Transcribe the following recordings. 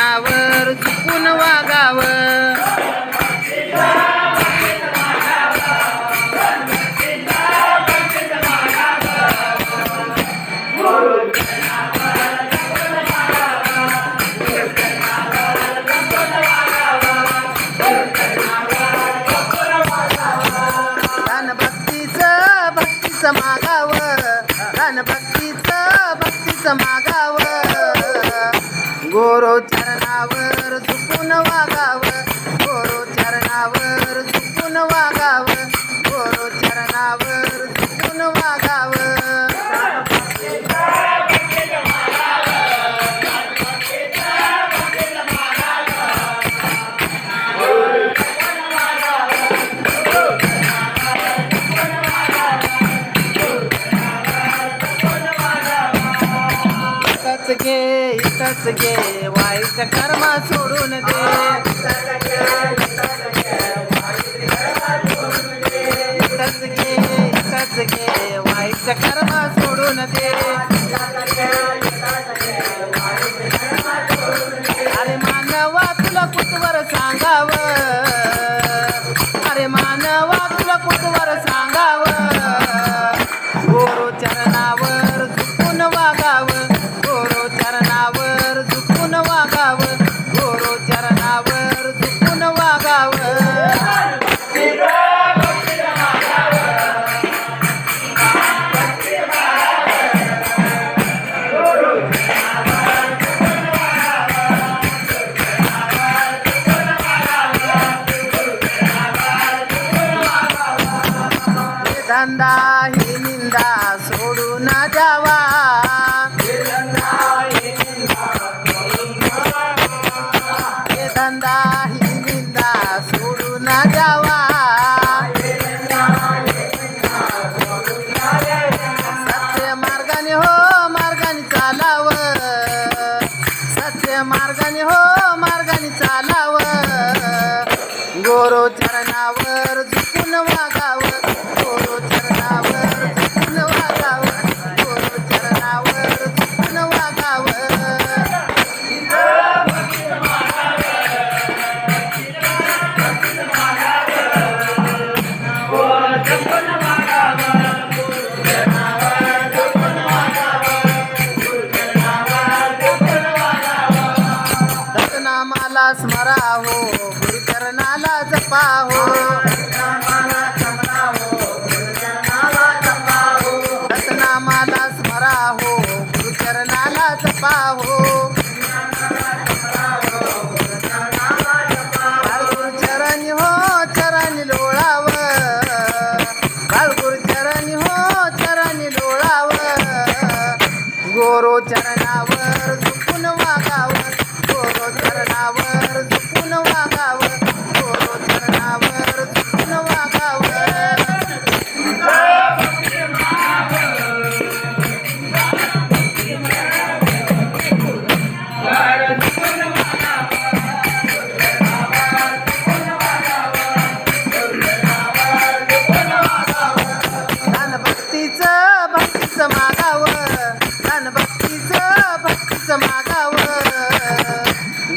चरणावर झुकून वागावं. धन भक्तीचं भक्तीचं मागावं. धन भक्तीचं भक्तीचं मागावं. गोरो चरणावर झुकून वागावं. गोरो चरणावर झुकून वागावं. गोरो चरणावर झुकून वागावं. इथंच घे वाईट कर्म सोडून दे. దందా హినిందా సోడు నా జవా.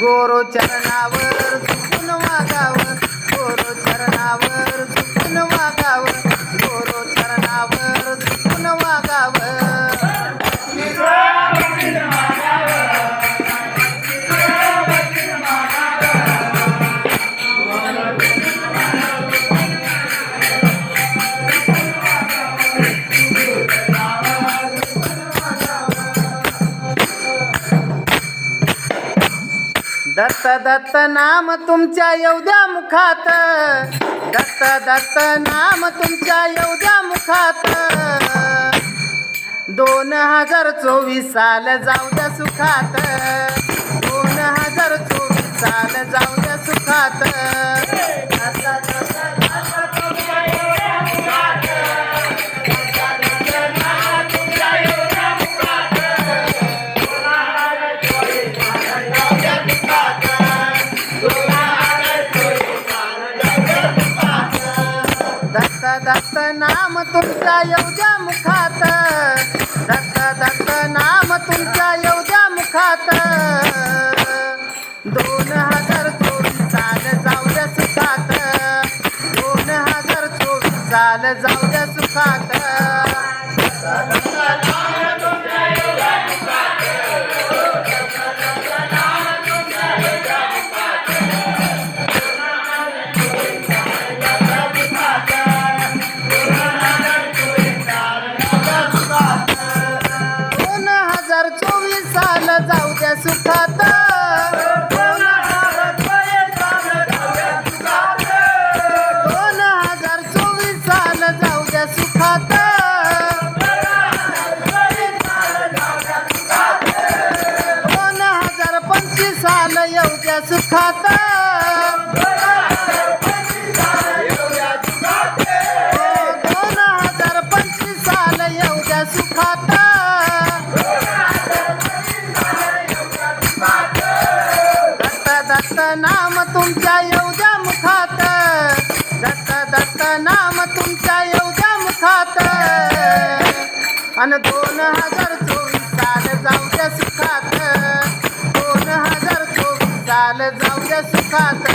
गोरो चरणावर झुकून वागावं. गोरो चरणावर झुकून वागावं. दत्त नाम तुमच्या येऊद्या मुखात. दत्त दत्त नाम तुमच्या येऊद्या मुखात. दोन हजार चोवीस साल जाऊ द्या सुखात. दोन हजार चोवीस साल जाऊ द्या सुखात. तुमच्या येऊद्या मुखात दत्त दत्त नाम तुमच्या येऊद्या मुखात. नाम तुमच्या येऊ द्या मुखात. दत्त दत्त नाम तुमच्या येऊ द्या मुखात. आणि दोन हजार चोवीस साल जाऊ द्या सुखात. दोन हजार चोवीस साल जाऊ द्या सुखात.